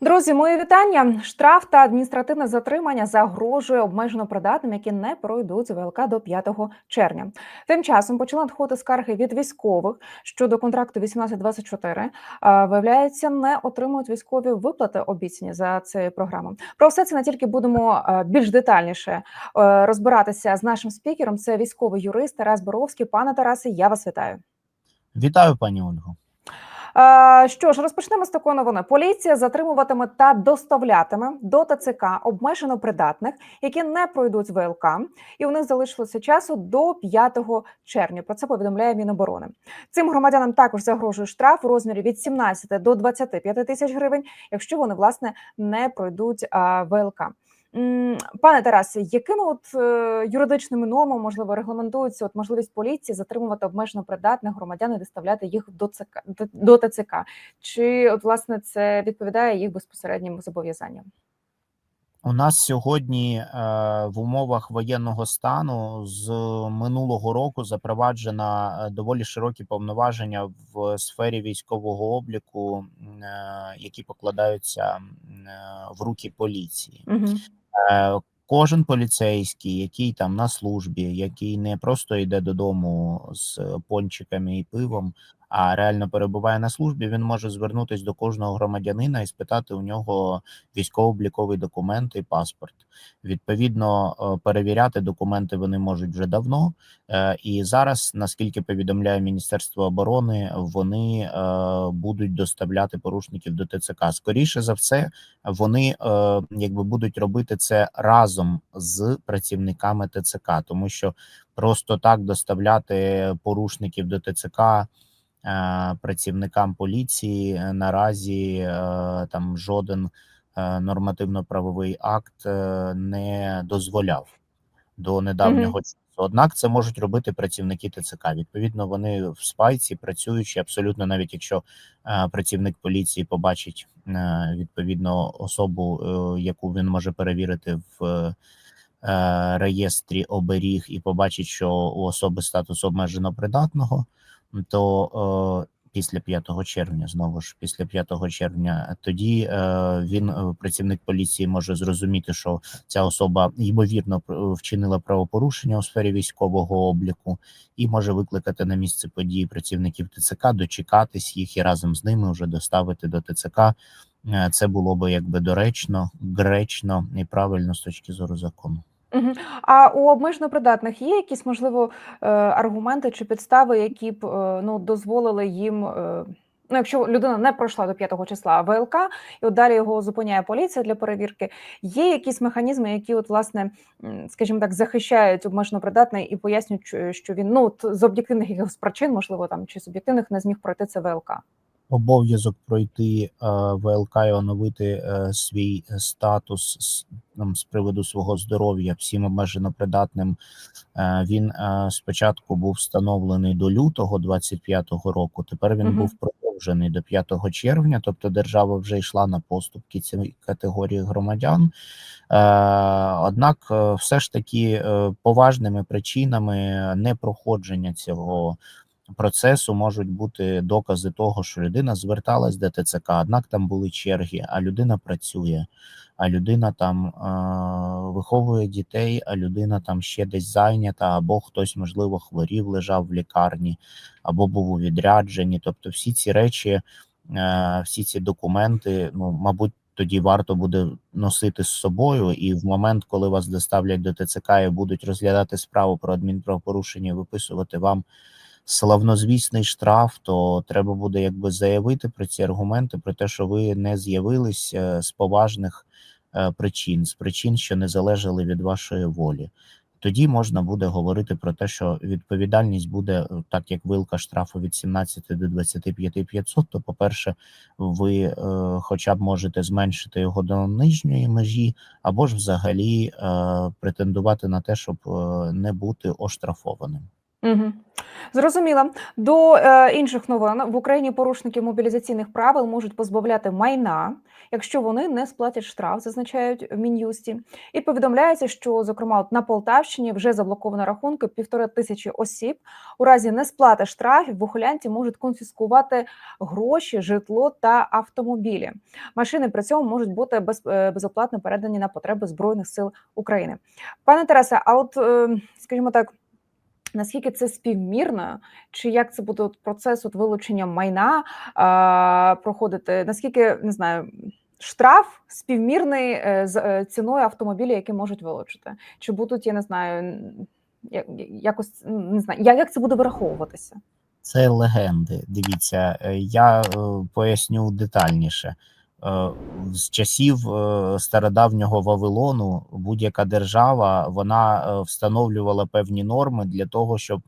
Друзі, мої вітання. Штраф та адміністративне затримання загрожує обмежено придатним, які не пройдуть ВЛК до 5 червня. Тим часом почали надходити скарги від військових щодо контракту 1824. А, Виявляється, не отримують військові виплати обіцяні за цією програмою. Про все це не тільки будемо більш детальніше е, розбиратися з нашим спікером. Це військовий юрист Тарас Боровський. Пане Тарасе, я вас вітаю. Вітаю, пані Ольго. Е, Що ж, розпочнемо з такої новини. Поліція затримуватиме та доставлятиме до ТЦК обмежено придатних, які не пройдуть ВЛК, і у них залишилося часу до 5 червня. Про це повідомляє Міноборони. Цим громадянам також загрожує штраф у розмірі від 17 до 25 тисяч гривень, якщо вони власне не пройдуть а, ВЛК. Пане Тарасе, якими от е, юридичними нормами можливо регламентується от можливість поліції затримувати обмежено придатних громадян і доставляти їх до ЦК до ТЦК? Чи от власне це відповідає їх безпосереднім зобов'язанням? У нас сьогодні е, в умовах воєнного стану з минулого року запроваджена е, доволі широкі повноваження в сфері військового обліку, е, які покладаються е, в руки поліції. Угу. Кожен поліцейський, який там на службі, який не просто йде додому з пончиками і пивом, а реально перебуває на службі, він може звернутися до кожного громадянина і спитати у нього військово-обліковий документ і паспорт. Відповідно, е, перевіряти документи вони можуть вже давно. Е, І зараз, наскільки повідомляє Міністерство оборони, вони е, будуть доставляти порушників до ТЦК. Скоріше за все, вони якби будуть робити це разом з працівниками ТЦК, тому що просто так доставляти порушників до ТЦК працівникам поліції е, наразі е, там жоден е, нормативно-правовий акт е, не дозволяв до недавнього часу. Однак це можуть робити працівники ТЦК. Відповідно, вони в спайці працюючи абсолютно, навіть якщо е, працівник поліції побачить е, відповідно особу, е, яку він може перевірити в е, реєстрі оберіг, і побачить, що у особи статус обмежено придатного, то е, після 5 червня, знову ж після 5 червня, тоді е, він, е, працівник поліції, може зрозуміти, що ця особа ймовірно вчинила правопорушення у сфері військового обліку, і може викликати на місце події працівників ТЦК, дочекатись їх і разом з ними вже доставити до ТЦК. Це було би якби доречно, гречно і правильно з точки зору закону. А у обмежено придатних є якісь можливо е, аргументи чи підстави, які б е, ну дозволили їм. е, Ну, якщо людина не пройшла до 5 числа ВЛК, і от далі його зупиняє поліція для перевірки. Є якісь механізми, які, от, власне, скажімо так, захищають обмежено придатний і пояснюють, що- він ну з об'єктивних якихось причин, можливо, там чи суб'єктивних не зміг пройти це ВЛК. Обов'язок пройти е, ВЛК і оновити е, свій статус з, там, з приводу свого здоров'я всім обмежено придатним. Е, він е, спочатку був встановлений до лютого 25-го року. Тепер він Мгм. був продовжений до 5 червня. Тобто держава вже йшла на поступки цієї категорії громадян. Е, однак, е, все ж таки е, поважними причинами непроходження цього процесу можуть бути докази того, що людина зверталась до ТЦК, однак там були черги, а людина працює, а людина там е, виховує дітей, а людина там ще десь зайнята, або хтось, можливо, хворів, лежав в лікарні, або був у відрядженні. Тобто, всі ці речі, е, всі ці документи, ну, мабуть. Тоді варто буде носити з собою, і в момент, коли вас доставлять до ТЦК і будуть розглядати справу про адмінправопорушення, виписувати вам славнозвісний штраф, то треба буде якби заявити про ці аргументи, про те, що ви не з'явились е, з поважних е, причин, з причин, що не залежали від вашої волі. Тоді можна буде говорити про те, що відповідальність буде е, так, як вилка штрафу від 17 до 25 500, то, по-перше, ви е, хоча б можете зменшити його до нижньої межі, або ж взагалі е, претендувати на те, щоб е, не бути оштрафованим. Угу. Зрозуміло. До е, інших новин в Україні порушники мобілізаційних правил можуть позбавляти майна, якщо вони не сплатять штраф, зазначають в мін'юсті. І повідомляється, що зокрема от на Полтавщині вже заблоковано рахунки півтори тисячі осіб. У разі несплати штрафів в ухилянті можуть конфіскувати гроші, житло та автомобілі. Машини при цьому можуть бути без, е, безоплатно передані на потреби збройних сил України. Пане Тарасе, а от е, скажімо так. Наскільки це співмірно, чи як це буде процес от вилучення майна а, проходити? Наскільки не знаю, штраф співмірний е, з е, ціною автомобіля, які можуть вилучити? Чи будуть, я не знаю, якось не знаю, як, це буде вираховуватися? Це легенди. Дивіться, е, я поясню детальніше. Е, З часів е, стародавнього Вавилону будь-яка держава вона е, встановлювала певні норми для того, щоб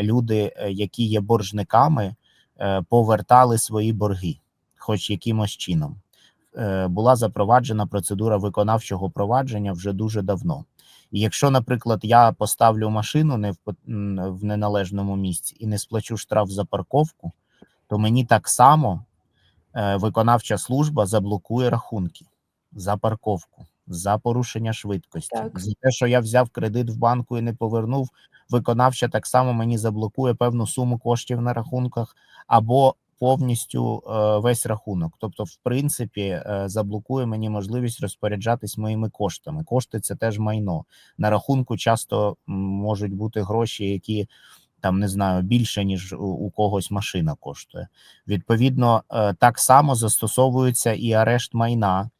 люди, які є боржниками, повертали свої борги, хоч якимось чином. Була запроваджена процедура виконавчого провадження вже дуже давно. І якщо, наприклад, я поставлю машину не в, в неналежному місці і не сплачу штраф за парковку, то мені так само виконавча служба заблокує рахунки за парковку, за порушення швидкості, Так. за те, що я взяв кредит в банку і не повернув. Виконавча так само мені заблокує певну суму коштів на рахунках або повністю е, весь рахунок. Тобто, в принципі, е, заблокує мені можливість розпоряджатись моїми коштами. Кошти це теж майно. На рахунку часто можуть бути гроші, які там не знаю більше ніж у, у когось машина коштує. Відповідно, е, так само застосовується і арешт майна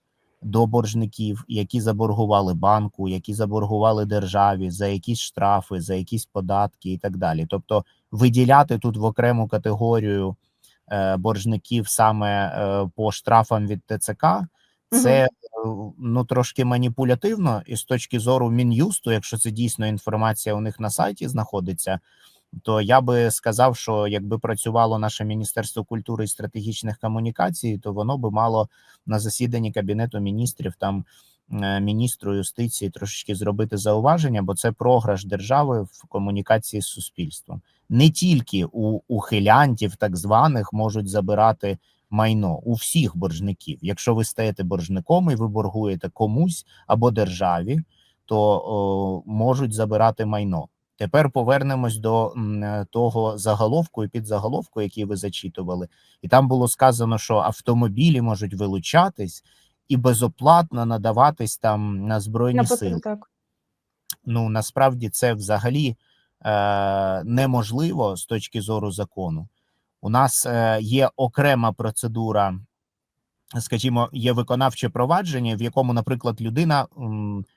до боржників, які заборгували банку, які заборгували державі за якісь штрафи, за якісь податки і так далі. Тобто, виділяти тут в окрему категорію е, боржників саме е, по штрафам від ТЦК, це ну трошки маніпулятивно, і з точки зору мін'юсту, якщо це дійсно інформація у них на сайті знаходиться, то я би сказав, що якби працювало наше міністерство культури і стратегічних комунікацій, то воно би мало на засіданні кабінету міністрів там е, міністру юстиції трошечки зробити зауваження, бо це програш держави в комунікації з суспільством. Не тільки у ухилянтів, так званих, можуть забирати майно у всіх боржників. Якщо ви стаєте боржником і ви боргуєте комусь або державі, то о, можуть забирати майно. Тепер повернемось до е, того заголовку і підзаголовку, який ви зачитували, і там було сказано, що автомобілі можуть вилучатись і безоплатно надаватись там на збройні На сили. так. Ну насправді це взагалі е, неможливо з точки зору закону. У нас е, є окрема процедура, скажімо, є виконавче провадження, в якому, наприклад, людина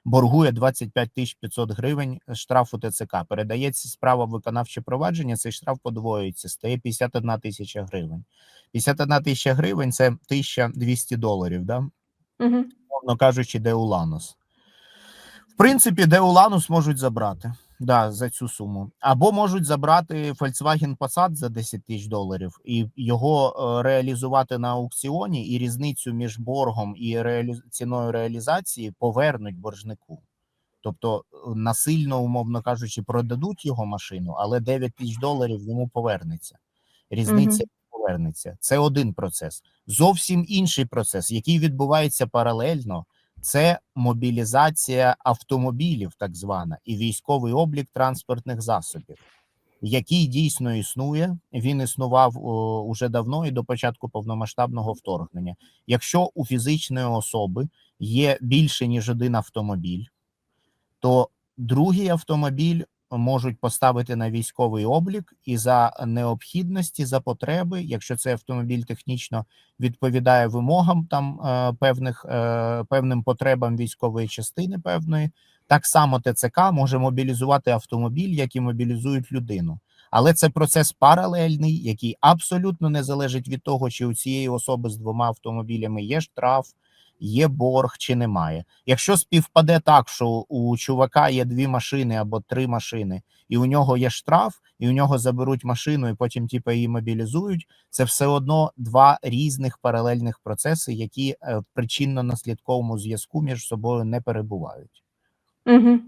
боргує 25 тисяч 500 гривень штрафу ТЦК. Передається справа в виконавче провадження, цей штраф подвоюється, стає 51 тисяча гривень. 51 тисяча гривень це 1200 доларів. Да? Угу. умовно кажучи, Деуланус. В принципі, Деуланус можуть забрати да, за цю суму. Або можуть забрати Volkswagen Passat за 10 тисяч доларів і його е, реалізувати на аукціоні, і різницю між боргом і реалі... ціною реалізації повернуть боржнику. Тобто е, насильно, умовно кажучи, продадуть його машину, але 9 тисяч доларів йому повернеться. Різниця повернеться. Це один процес. Зовсім інший процес, який відбувається паралельно, це мобілізація автомобілів, так звана, і військовий облік транспортних засобів, який дійсно існує. Він існував уже давно і до початку повномасштабного вторгнення. Якщо у фізичної особи є більше ніж один автомобіль, то другий автомобіль можуть поставити на військовий облік і за необхідності, за потреби, якщо цей автомобіль технічно відповідає вимогам там е, певних е, певним потребам військової частини певної, так само ТЦК може мобілізувати автомобіль, як і мобілізують людину. Але це процес паралельний, який абсолютно не залежить від того, чи у цієї особи з двома автомобілями є штраф, є борг чи немає. Якщо співпаде так, що у чувака є дві машини або три машини, і у нього є штраф, і у нього заберуть машину, і потім типу, її мобілізують, це все одно два різних паралельних процеси, які е, причинно-наслідковому зв'язку між собою не перебувають. Угу.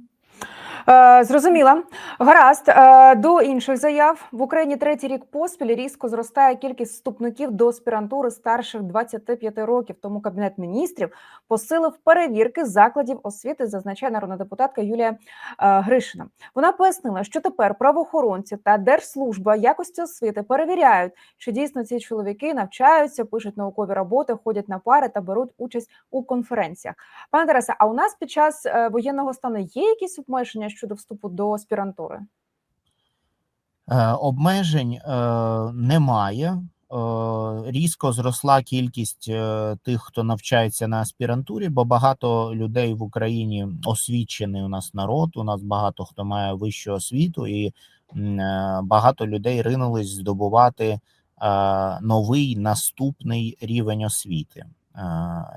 Е, зрозуміла. Гаразд. Е, до інших заяв в Україні третій рік поспіль різко зростає кількість вступників до аспірантури старших 25 років. Тому кабінет міністрів посилив перевірки закладів освіти, зазначає народна депутатка Юлія е, Гришина. Вона пояснила, що тепер правоохоронці та держслужба якості освіти перевіряють, чи дійсно ці чоловіки навчаються, пишуть наукові роботи, ходять на пари та беруть участь у конференціях. Пане Тарасе, а у нас під час воєнного стану є якісь обмеження щодо вступу до аспірантури? Е, Обмежень е, немає. Е, Різко зросла кількість тих, хто навчається на аспірантурі, бо багато людей в Україні освічений у нас народ. У нас багато хто має вищу освіту, і багато людей ринулись здобувати новий наступний рівень освіти,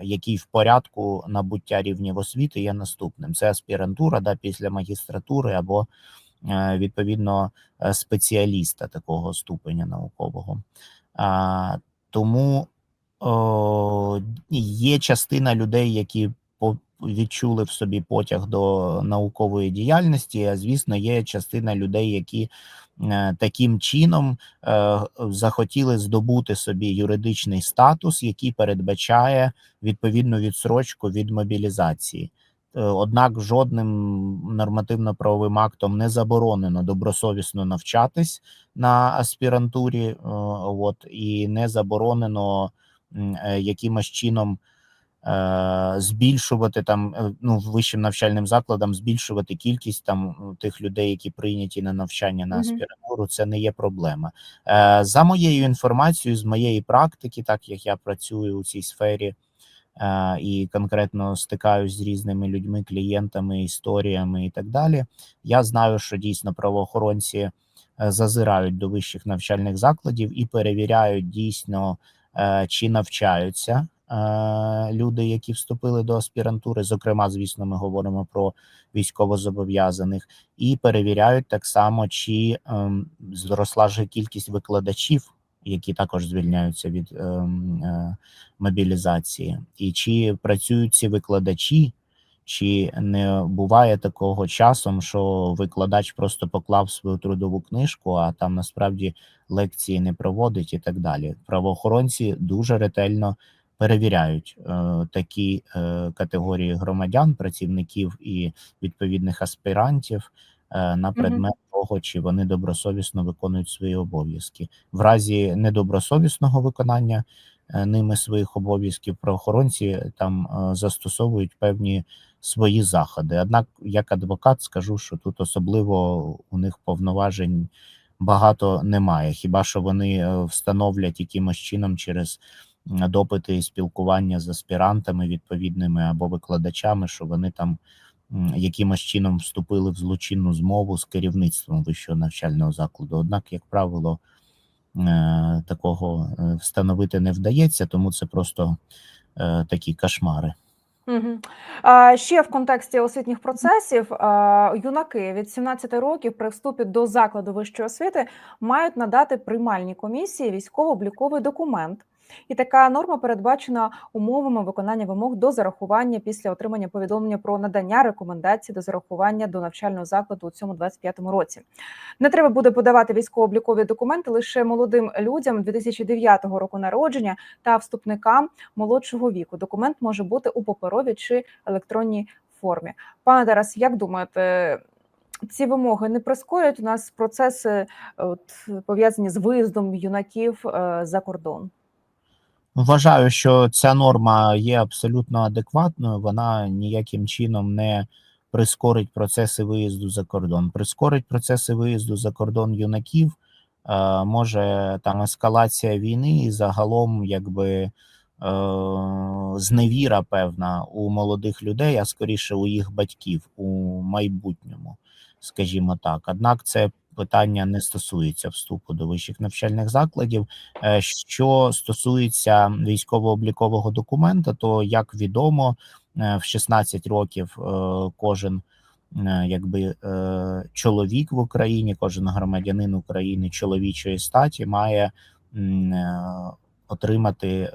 який в порядку набуття рівнів освіти є наступним. Це аспірантура да, після магістратури або е, відповідно е, спеціаліста такого ступеня наукового. Тому є частина людей, які відчули в собі потяг до наукової діяльності. А звісно, є частина людей, які е, таким чином е, захотіли здобути собі юридичний статус, який передбачає відповідну відсрочку від мобілізації. Е, Однак жодним нормативно-правовим актом не заборонено добросовісно навчатись на аспірантурі, е, от і не заборонено е, якимось чином е, збільшувати там е, ну вищим навчальним закладам, збільшувати кількість там тих людей, які прийняті на навчання на аспірантуру. Це не є проблема. Е, За моєю інформацією, з моєї практики, так як я працюю у цій сфері. е, І конкретно стикаюсь з різними людьми, клієнтами, історіями і так далі. Я знаю, що дійсно правоохоронці е, зазирають до вищих навчальних закладів і перевіряють дійсно, е, чи навчаються е, люди, які вступили до аспірантури. Зокрема, звісно, ми говоримо про військовозобов'язаних, і перевіряють так само, чи ем, зросла ж кількість викладачів, які також звільняються від ем, е, мобілізації, і чи працюють ці викладачі. Чи не буває такого часом, що викладач просто поклав свою трудову книжку, а там насправді лекції не проводить і так далі. Правоохоронці дуже ретельно перевіряють е, такі е, категорії громадян, працівників і відповідних аспірантів е, на предмет того, чи вони добросовісно виконують свої обов'язки. В разі недобросовісного виконання е, ними своїх обов'язків правоохоронці там е, застосовують певні свої заходи. Однак, як адвокат, скажу, що тут особливо у них повноважень багато немає. Хіба що вони е, встановлять якимось чином через допити і спілкування з аспірантами відповідними або викладачами, що вони там якимось чином вступили в злочинну змову з керівництвом вищого навчального закладу. Однак, як правило, е, такого е, встановити не вдається, тому це просто е, такі кошмари. Угу. А, ще в контексті освітніх процесів а, юнаки від 17 років при вступі до закладу вищої освіти мають надати приймальній комісії військово-обліковий документ. І така норма передбачена умовами виконання вимог до зарахування після отримання повідомлення про надання рекомендацій до зарахування до навчального закладу у цьому 25-му році. Не треба буде подавати військово-облікові документи лише молодим людям 2009 року народження та вступникам молодшого віку. Документ може бути у паперовій чи електронній формі. Пане Тарас, як думаєте, ці вимоги не прискорять у нас процеси, от, пов'язані з виїздом юнаків е, за кордон? Вважаю, що ця норма є абсолютно адекватною. Вона ніяким чином не прискорить процеси виїзду за кордон. Прискорить процеси виїзду за кордон юнаків. Е, може там ескалація війни і загалом, якби е, зневіра певна у молодих людей, а скоріше у їх батьків у майбутньому, скажімо так. Однак це питання не стосується вступу до вищих навчальних закладів. Е, Що стосується військово-облікового документа, то як відомо, е, в 16 років е, кожен якби чоловік в Україні, кожен громадянин України чоловічої статі має отримати е,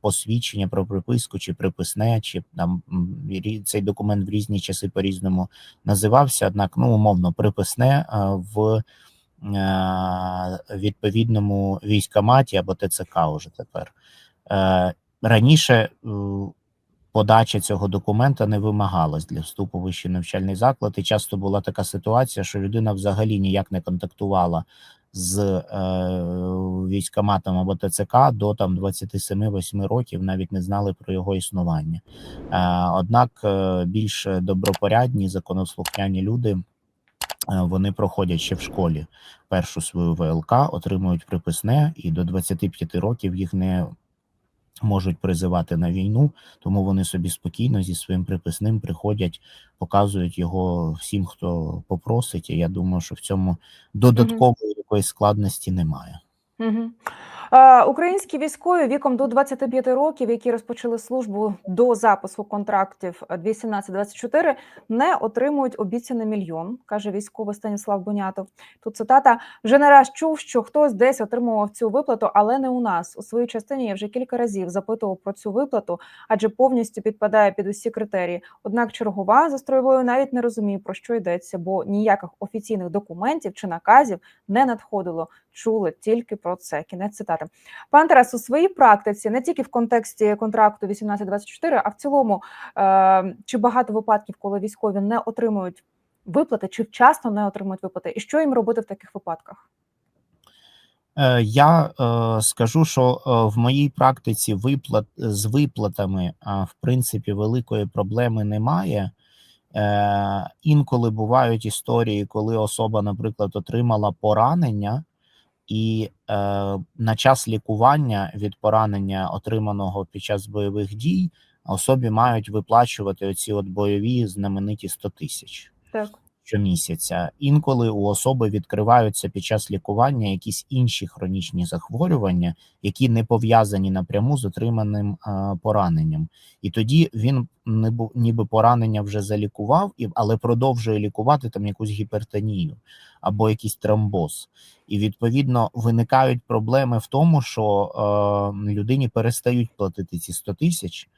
посвідчення про приписку чи приписне, чи там цей документ в різні часи по-різному називався. Однак, ну умовно, приписне е, в е, відповідному військоматі або ТЦК уже тепер. Раніше подача цього документа не вимагалась для вступу в вищий навчальний заклад, і часто була така ситуація, що людина взагалі ніяк не контактувала з е, військоматом або ТЦК до там 27-8 років, навіть не знали про його існування. Е, однак е, більш добропорядні, законослухняні люди. е, Вони проходять ще в школі першу свою ВЛК, отримують приписне, і до 25 років їх не можуть призивати на війну, тому вони собі спокійно зі своїм приписним приходять, показують його всім, хто попросить. І я думаю, що в цьому додаткової якоїсь складності немає. Українські військові віком до 25 років, які розпочали службу до запису контрактів 18-24, не отримують обіцяний мільйон, каже військовий Станіслав Бонятов. Тут цитата: вже не раз чув, що хтось десь отримував цю виплату, але не у нас. У своїй частині я вже кілька разів запитував про цю виплату, адже повністю підпадає під усі критерії. Однак чергова за строєвою навіть не розуміє про що йдеться, бо ніяких офіційних документів чи наказів не надходило. Чули тільки про це. Кінець цитати. Пан Тарас, у своїй практиці, не тільки в контексті контракту 18-24, а в цілому, е, чи багато випадків, коли військові не отримують виплати, чи вчасно не отримують виплати, і що їм робити в таких випадках? Е, Я е, скажу, що е, в моїй практиці виплат з виплатами, в принципі, великої проблеми немає. Е, Інколи бувають історії, коли особа, наприклад, отримала поранення, і е, на час лікування від поранення, отриманого під час бойових дій, особі мають виплачувати оці от бойові знамениті 100 тисяч Так. Щомісяця. Інколи у особи відкриваються під час лікування якісь інші хронічні захворювання, які не пов'язані напряму з отриманим е, пораненням. І тоді він ніби, поранення вже залікував, але продовжує лікувати там якусь гіпертонію або якийсь тромбоз. І відповідно виникають проблеми в тому, що е, людині перестають платити ці 100 тисяч.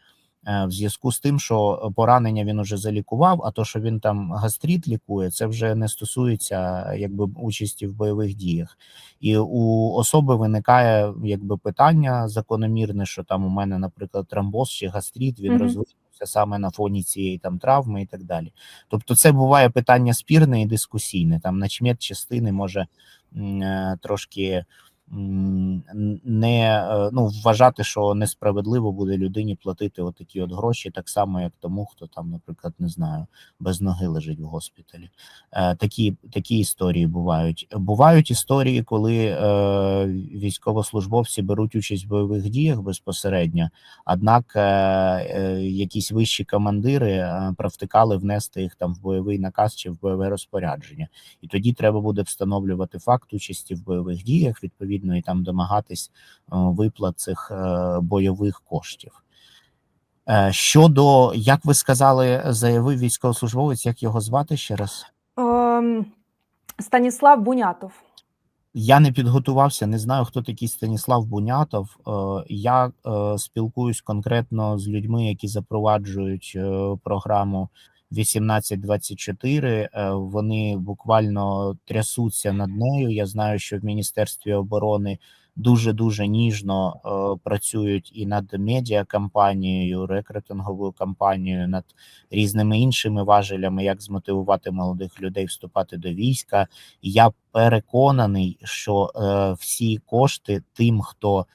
Е, В зв'язку з тим, що поранення він уже залікував, а то, що він там гастрит лікує, це вже не стосується якби участі в бойових діях. І у особи виникає якби питання закономірне, що там у мене, наприклад, тромбоз чи гастрит, він Мгм. розвився саме на фоні цієї там травми і так далі. Тобто, це буває питання спірне і дискусійне. Там начмет частини може м, е, трошки не е, ну, вважати, що несправедливо буде людині платити отакі от гроші, так само, як тому, хто там, наприклад, не знаю, без ноги лежить в госпіталі. Е, Такі, такі історії бувають. Бувають історії, коли е, військовослужбовці беруть участь в бойових діях безпосередньо, однак е, е, якісь вищі командири е, провтикали внести їх там в бойовий наказ чи в бойове розпорядження. І тоді треба буде встановлювати факт участі в бойових діях, відповідно, і там домагатись е, виплат цих е, бойових коштів. Е, Щодо, як ви сказали, заявив військовослужбовець, як його звати ще раз? Ем, Станіслав Бунятов. Я не підготувався, не знаю, хто такий Станіслав Бунятов. Я спілкуюсь конкретно з людьми, які запроваджують програму 1824. Е, Вони буквально трясуться над нею. Я знаю, що в Міністерстві оборони дуже дуже ніжно е, працюють і над медіакампанією, рекрутинговою кампанією, над різними іншими важелями, як змотивувати молодих людей вступати до війська. Я переконаний, що е, всі кошти тим, хто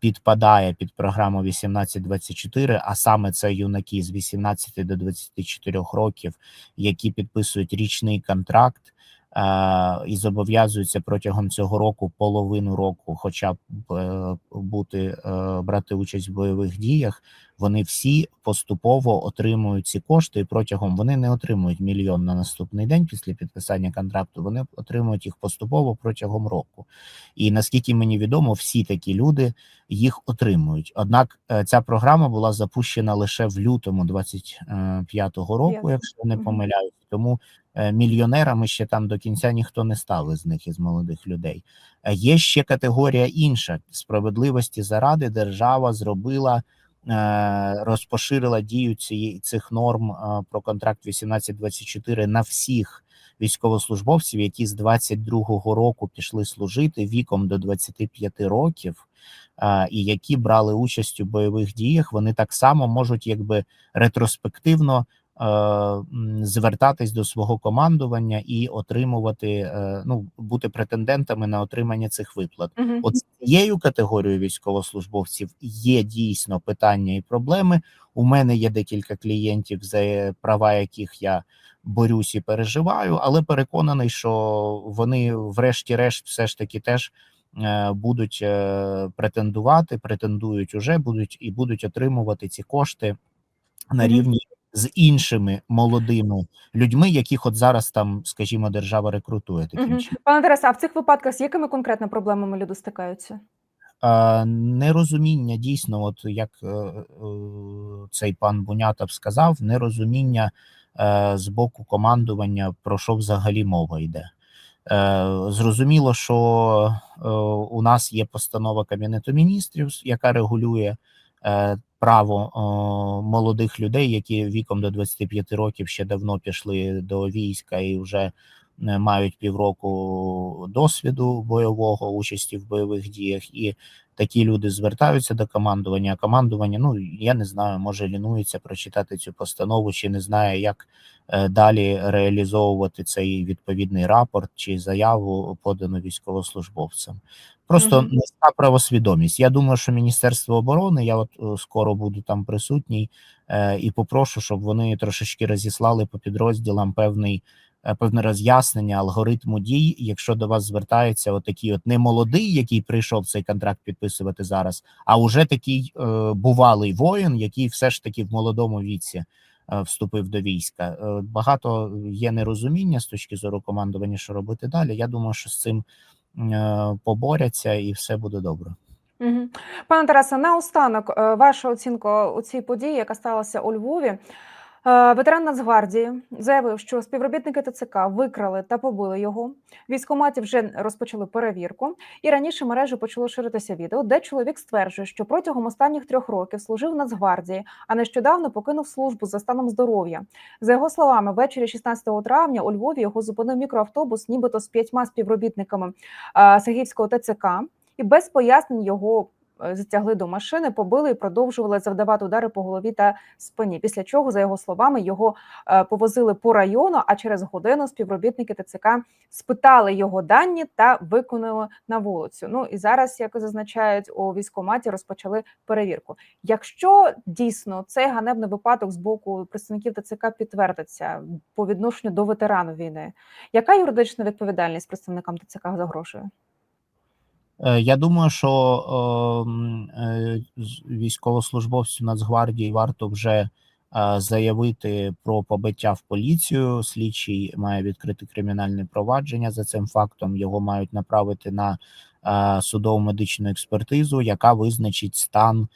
підпадає під програму 1824, а саме це юнаки з 18 до 24 років, які підписують річний контракт. Е, І зобов'язуються протягом цього року половину року, хоча б е, бути е, брати участь в бойових діях. Вони всі поступово отримують ці кошти, і протягом вони не отримують мільйон на наступний день після підписання контракту. Вони отримують їх поступово протягом року. І наскільки мені відомо, всі такі люди їх отримують. Однак ця програма була запущена лише в лютому 25-го року, якщо не помиляюсь. Тому мільйонерами ще там до кінця ніхто не стали з них із молодих людей. Е, Є ще категорія інша справедливості заради держава зробила. е, Розпоширила дію цієї цих норм е, про контракт 1824 на всіх військовослужбовців, які з 22-го року пішли служити віком до 25 років, і які брали участь у бойових діях, вони так само можуть якби ретроспективно е, звертатись до свого командування і отримувати, е, ну бути претендентами на отримання цих виплат. Мгм. От цією категорією військовослужбовців є дійсно питання і проблеми. У мене є декілька клієнтів, за права яких я борюсь і переживаю, але переконаний, що вони, врешті-решт, все ж таки теж е, будуть е, претендувати, претендують уже, будуть і будуть отримувати ці кошти на рівні з іншими молодими людьми, яких от зараз там, скажімо, держава рекрутує таким чином. Пане Тарасе, а в цих випадках з якими конкретно проблемами люди стикаються? Е, нерозуміння дійсно, от як е, е, цей пан Бунятов сказав, нерозуміння е, з боку командування, про що взагалі мова йде. Е, зрозуміло, що е, у нас є постанова Кабінету міністрів, яка регулює е, право е, молодих людей, які віком до 25 років ще давно пішли до війська і вже е, мають півроку досвіду бойового участі в бойових діях, і такі люди звертаються до командування. А командування, ну я не знаю, може лінується прочитати цю постанову, чи не знає, як е, далі реалізовувати цей відповідний рапорт чи заяву подану військовослужбовцям. Просто Мгм. низька правосвідомість. Я думаю, що Міністерство оборони, я от е, скоро буду там присутній е, і попрошу, щоб вони трошечки розіслали по підрозділам певний. Е, Певне роз'яснення алгоритму дій, якщо до вас звертається отакий от не молодий, який прийшов цей контракт підписувати зараз, а уже такий е, бувалий воїн, який все ж таки в молодому віці е, вступив до війська. Е, багато є нерозуміння з точки зору командування, що робити далі. Я думаю, що з цим поборяться і все буде добре. Пане Тарасе, наостанок, ваша оцінка у цій події, яка сталася у Львові. Е, Ветеран Нацгвардії заявив, що співробітники ТЦК викрали та побили його. Військкоматі вже розпочали перевірку, і раніше мережі почало ширитися відео, де чоловік стверджує, що протягом останніх трьох років служив Нацгвардії, а нещодавно покинув службу за станом здоров'я. За його словами, ввечері 16 травня у Львові його зупинив мікроавтобус, нібито з п'ятьма співробітниками е, Сагівського ТЦК, і без пояснень його затягли до машини, побили і продовжували завдавати удари по голові та спині. Після чого, за його словами, його е, повозили по району. А через годину співробітники ТЦК спитали його дані та виконали на вулицю. Ну і зараз, як зазначають у військкоматі, розпочали перевірку. Якщо дійсно цей ганебний випадок з боку представників ТЦК підтвердиться по відношенню до ветерану війни, яка юридична відповідальність представникам ТЦК загрожує? Е, Я думаю, що е, е, військовослужбовцю Нацгвардії варто вже заявити про побиття в поліцію. Слідчий має відкрити кримінальне провадження за цим фактом. Його мають направити на судово медичну експертизу, яка визначить стан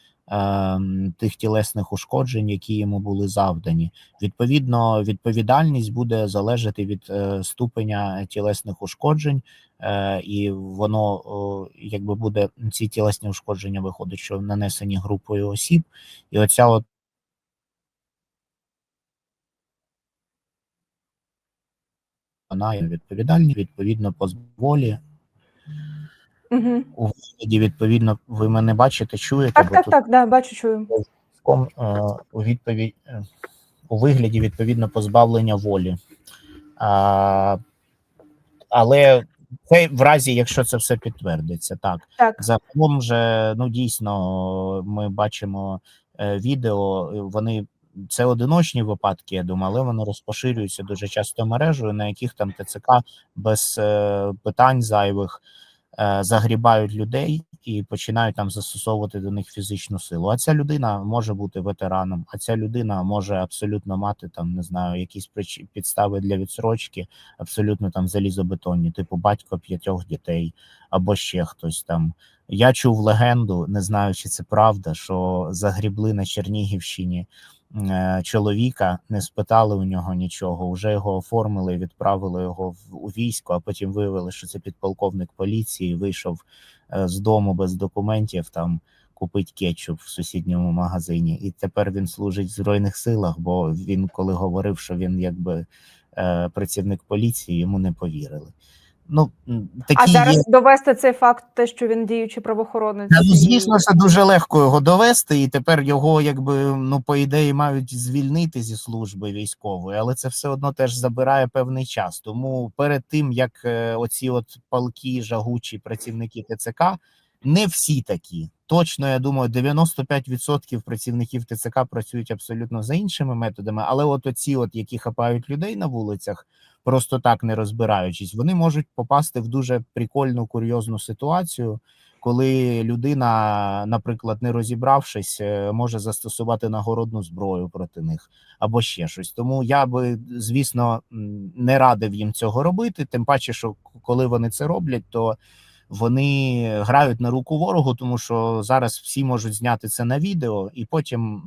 тих тілесних ушкоджень, які йому були завдані. Відповідно, відповідальність буде залежати від ступеня тілесних ушкоджень і воно якби буде ці тілесні ушкодження виходить, що нанесені групою осіб, і оця от вона є відповідальні, відповідно позболі. Угу. У вигляді, відповідно, ви мене бачите, чуєте, Так, бо так, тут так, да, бачу, чую. е, у відповідь е, у вигляді відповідно позбавлення волі. А, але це в разі, якщо це все підтвердиться, так. Так. Загалом же, ну дійсно, ми бачимо е, відео, вони це одиночні випадки, я думаю, але вони розпоширюються дуже часто мережею, на яких там ТЦК без е, питань зайвих загрібають людей і починають там застосовувати до них фізичну силу. А ця людина може бути ветераном, а ця людина може абсолютно мати там, не знаю, якісь підстави для відсрочки, абсолютно там залізобетонні, типу батько п'ятьох дітей, або ще хтось там. Я чув легенду, не знаю, чи це правда, що загрібли на Чернігівщині е, чоловіка, не спитали у нього нічого. Вже його оформили, відправили його у військо, а потім виявили, що це підполковник поліції. Вийшов е, з дому без документів там купить кетчуп в сусідньому магазині. І тепер він служить в збройних силах. Бо він, коли говорив, що він якби е, працівник поліції, йому не повірили. Ну такі А зараз є. довести цей факт, те, що він діючий правоохоронець. Ну, звісно, це дуже легко його довести, і тепер його, якби ну по ідеї, мають звільнити зі служби військової, але це все одно теж забирає певний час. Тому перед тим як е, оці от палки, жагучі працівники ТЦК, не всі такі. Точно, я думаю, 95% працівників ТЦК працюють абсолютно за іншими методами, але от оці, от які хапають людей на вулицях, просто так не розбираючись, вони можуть попасти в дуже прикольну курйозну ситуацію, коли людина, наприклад, не розібравшись, е, може застосувати нагородну зброю проти них або ще щось. Тому я би, звісно, не радив їм цього робити. Тим паче, що коли вони це роблять, то вони грають на руку ворогу, тому що зараз всі можуть зняти це на відео, і потім,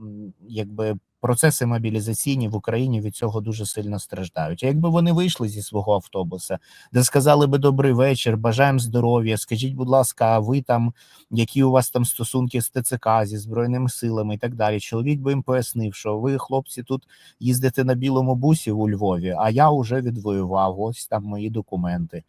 якби. Процеси мобілізаційні в Україні від цього дуже сильно страждають. А якби вони вийшли зі свого автобуса, де сказали би добрий вечір, бажаємо здоров'я. Скажіть, будь ласка, а ви там, які у вас там стосунки з ТЦК, зі збройними силами і так далі. Чоловік би їм пояснив, що ви, хлопці, тут їздите на білому бусі у Львові, а я вже відвоював. Ось там мої документи.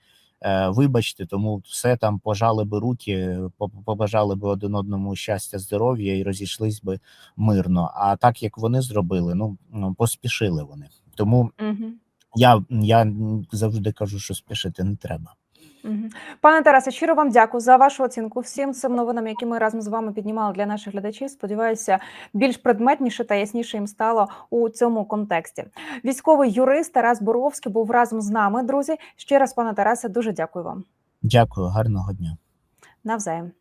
Е, Вибачте, тому все там пожали би руки, по- побажали би один одному щастя, здоров'я і розійшлись би мирно. А так як вони зробили, ну ну, поспішили вони. Тому угу. я, я завжди кажу, що спішити не треба. Пане Тарасе, щиро вам дякую за вашу оцінку всім цим новинам, які ми разом з вами піднімали для наших глядачів. Сподіваюся, більш предметніше та ясніше їм стало у цьому контексті. Військовий юрист Тарас Боровський був разом з нами. Друзі, ще раз, пане Тарасе, дуже дякую вам. Дякую, гарного дня. Навзаєм.